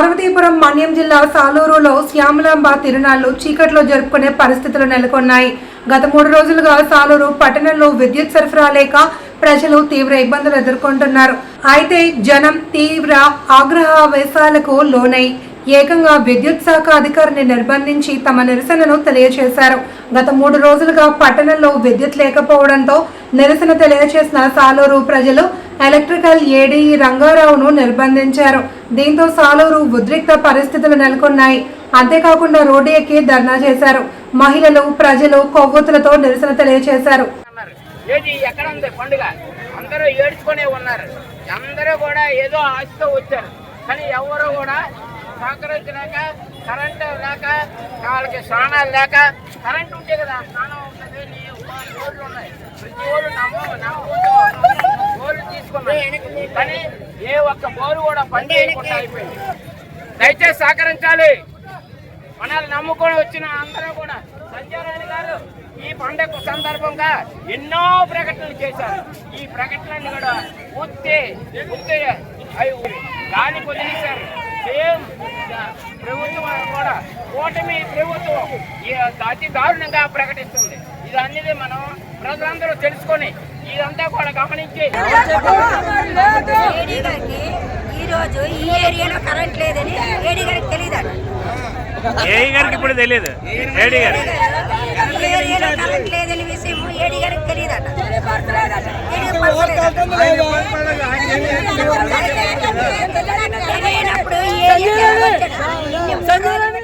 పార్వతీపురం మన్యం జిల్లా సాలూరులో శ్యామలాంబ తిరునాళ్ళు చీకట్లో జరుపుకునే పరిస్థితులు నెలకొన్నాయి. గత మూడు రోజులుగా సాలూరు పట్టణంలో విద్యుత్ సరఫరా లేక ప్రజలు తీవ్ర ఇబ్బందులు ఎదుర్కొంటున్నారు. అయితే జనం తీవ్ర ఆగ్రహావేశాలకు లోనై ఏకంగా విద్యుత్ శాఖ అధికారిని నిర్బంధించి తమ నిరసనను తెలియజేశారు గత మూడు రోజులుగా పట్టణంలో విద్యుత్ లేకపోవడంతో నిరసన తెలియజేసిన సాలూరు ప్రజలు ఎలక్ట్రికల్ ఏడీ రంగారావును నిర్బంధించారు. దీంతో సాలూరు ఉద్రిక్త పరిస్థితులు నెలకొన్నాయి అంతేకాకుండా రోడ్డు ఎక్కి ధర్నా చేశారు మహిళలు ప్రజలు కొవ్వొత్తులతో నిరసన తెలియజేశారు అన్నారు ఏది ఎక్కడ ఉంది పండుగ అందరూ ఏడ్చుకునే ఉన్నారు అందరూ కూడా ఏదో ఆశతో వచ్చారు కానీ ఎవరు కూడా సహకరించలేక కరెంట్ లేక వాళ్ళకి స్నానాలు లేక కరెంట్ ఉంటే కదా స్నానం ఉంటుంది నీ- బోర్లు ఉన్నాయి ప్రతి బోర్డు నమ్ము నమ్ముకుంటూ బోర్లు కానీ ఏ ఒక్క బోరు కూడా పని చేయకుండా అయిపోయింది. దయచేసి సహకరించాలి. మనల్ని నమ్ముకొని వచ్చిన అందరూ కూడా. సంజయరాణి గారు ఈ పండగ సందర్భంగా ఎన్నో ప్రకటనలు చేశారు. ఈ ప్రకటనలు కూడా పూర్తి పూర్తి గాలి వదిలేశారు. సేమ్ ప్రభుత్వం కూడా. కూటమి ప్రభుత్వం అతి దారుణంగా ప్రకటిస్తుంది. ఇది అనేది మనం ప్రజలందరూ తెలుసుకొని ఇదంతా కూడా గమనించి ఏడీ గారికి ఈ రోజు ఈ ఏరియాలో కరెంట్ లేదని ఏడీ గారికి తెలియదట. ఏఈ గారికి ఇప్పుడు తెలియదు. ఏడీ గారు. కరెంట్ లేదని విషయం ఏడీ గారికి తెలియదట.